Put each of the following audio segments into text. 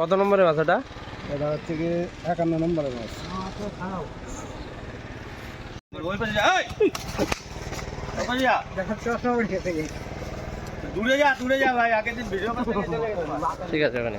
কত নম্বরের মাছ এটা এটা হচ্ছে কি একান্ন নম্বরের মাছ ওই পাশে যা এই! ওই পাশে যা দূরে যা দূরে যা ভাই আগের দিন ভিডিও। ঠিক আছে ওখানে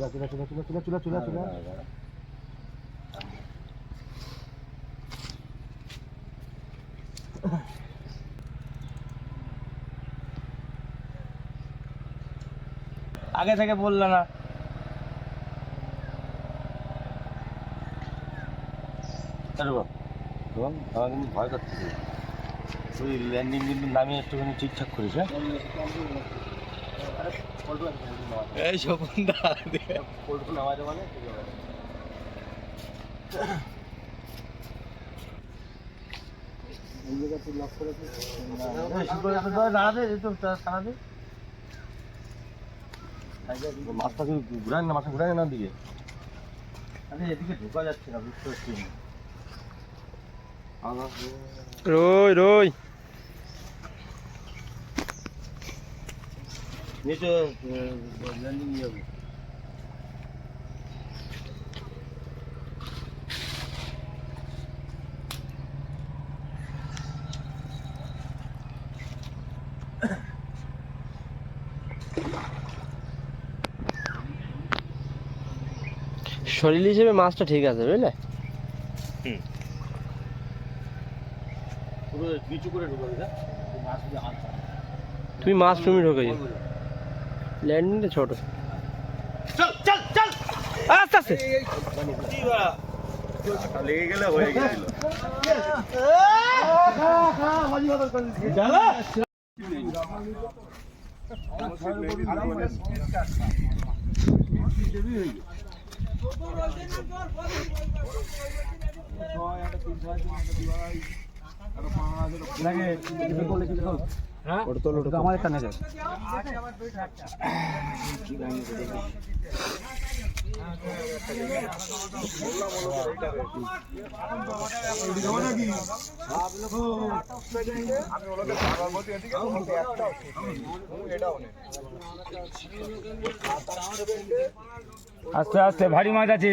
চুলা চুলা চুলা চুলা চুলা চুলা চুলা চুলা। আগে থেকে বললে না। ভয় করতেছে। তুই ল্যান্ডিং কিন্তু নামিয়ে একটুখানি ঠিকঠাক করিস হ্যাঁ? এই দা। মানে মাছটা কিন্তু ঘুরান না মাছটা ঘুরান না দিকে আরে এদিকে ঢোকা যাচ্ছে না বুঝতে পারছি রই রই। নিচে ল্যান্ডিং যাবে শরীর হিসেবে মাছটা ঠিক আছে বুঝলে? পুরো নিচু করে ঢুকাবে না মাছ তুমি মাছ তুমি ঢোকে ল্যান্ডিংটা ছোট। চল চল চল। আস্তে আস্তে। লেগে গেলে হয়ে গেছিল ওটা তোলো ওটা আমার একটা নেছে আস্তে আস্তে ভারী মাছ আছে।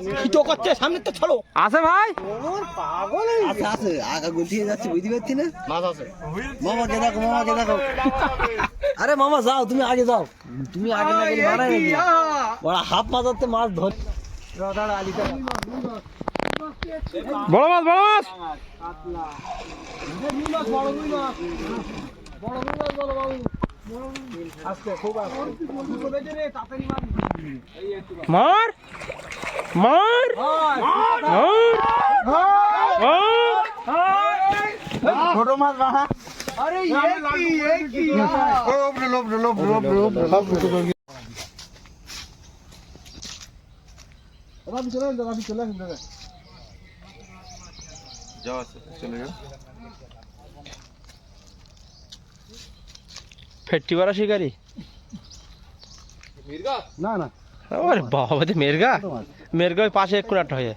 ঢেলা দে দূরে দাঁড়া আছে ভাই? আছে আছে আগা গুলতিয়ে যাচ্ছে বুঝতে পারছি না? মাছ আছে। মামাকে দেখো মামাকে দেখো। আরে মামা যাও তুমি আগে যাও। তুমি আগে না গেলে মারা নাকি বড় হাফ মাথাতে মাছ ধর বড় মাছ বড় মাছ! মার! মার। ছোট মাছ মারা। আরে লোভ লোভ লোভ লোভ লোভ লোভ রাবি চলে আসেন রাবি চলে আসেন দাদা যাও না না বাবা মেরগা মেরগা ওই পাশে এক্ষুন একটা হয়ে।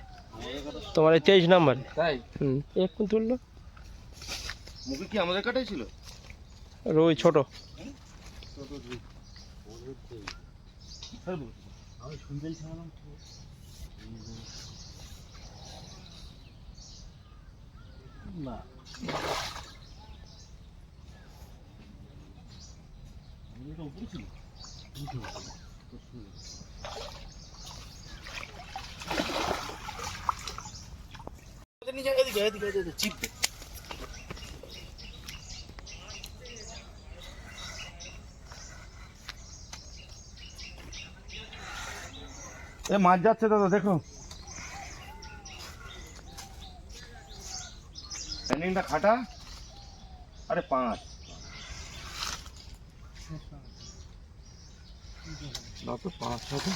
তোমার এই তেইশ নাম্বার। তাই? হুম। এক্ষুন তুললো? মুখে কি আমাদের কাটাই ছিল? রই ছোট। এ মাছ যাচ্ছে দাদা দেখো। প্যানিংটা খাটা। আরে পাঁচ। না তো পাঁচ ছটা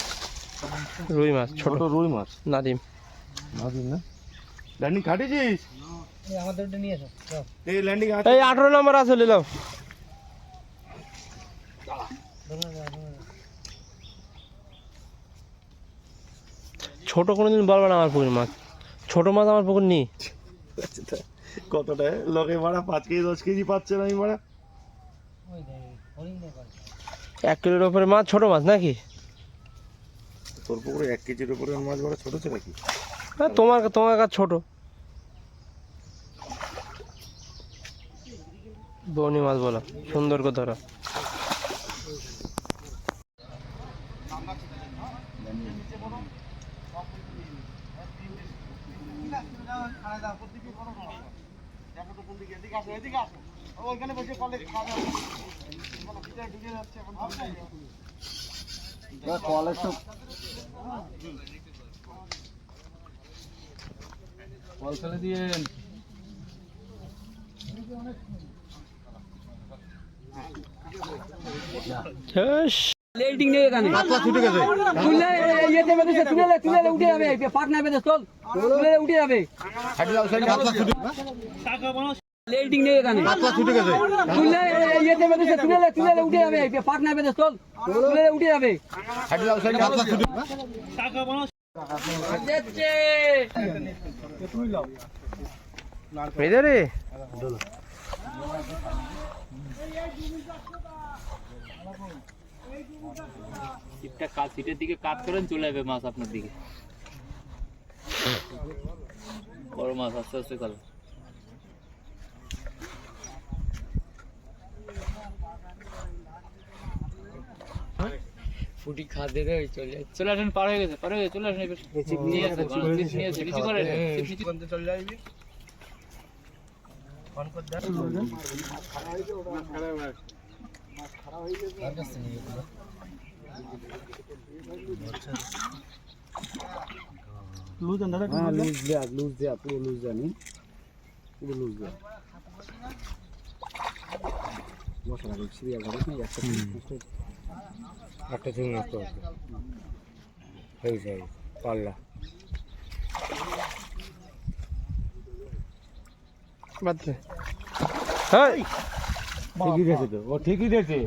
রুই মাছ ছোট। রুই মাছ। নাদিম। নাদিন না? ল্যান্ডিং খাটিয়েছিস এই ল্যান্ডিং এই আঠারো নম্বর আছে নিলাম ছোট কোনোদিন বলবে না আমার পুকুর মাছ। ছোট মাছ আমার পুকুর নেই। কতটা? লোকে মারা পাঁচ কেজি দশ কেজি পাচ্ছে না আমি মারা। এক কিলোর ওপরে মাছ ছোট মাছ নাকি? তোর পুকুরে এক কেজির উপরে মাছ মারা ছোট ছিল নাকি? হ্যাঁ তোমার তোমার কাছে ছোট। বনি মাছ বলো সুন্দর করে ধরো। কলের তো কল ফেলে দিয়ে শেষ নেই এখানে। পাতলা ছুটে গেছে। তুললে ইয়েতে বেঁধেছে তুলে তুলে উঠে যাবে পাট না বেঁধে চল। তুলে উঠে যাবে। পাতলা ছুটে। লেল্টিং নেই এখানে। পাতলা ছুটে গেছে। তুললে ইয়েতে বেঁধেছে তুলে তুলে উঠে যাবে পাট না বেঁধে চল। তুলে উঠে যাবে। পাতলা ছুটে। মেয়েদের রে ছিপটা কাজ সিটের দিকে কাজ করেন চলে যাবে মাছ আপনার দিকে বড় মাছ আস্তে আস্তে চলো ফুটি খাদ্যে রে চলে চলে আসেন পার হয়ে গেছে পার হয়ে গেছে চলে আসেন এবার। নিয়ে আসেন চিপ নিয়ে আসেন নিচু করে চিপ নিচু হ্যাঁ লুজ দেয়া লুজ দেয়া পুরো লুজ নেই পুরো লুজ দেয়া। বসা লাগে সিরিয়াল ধরিস না একটা। একটা চিংড়ি নষ্ট হচ্ছে এই পাল্লা। বাদ দে। হ্যাঁ ঠিকই দিয়েছে তো ও ঠিকই দিয়েছে।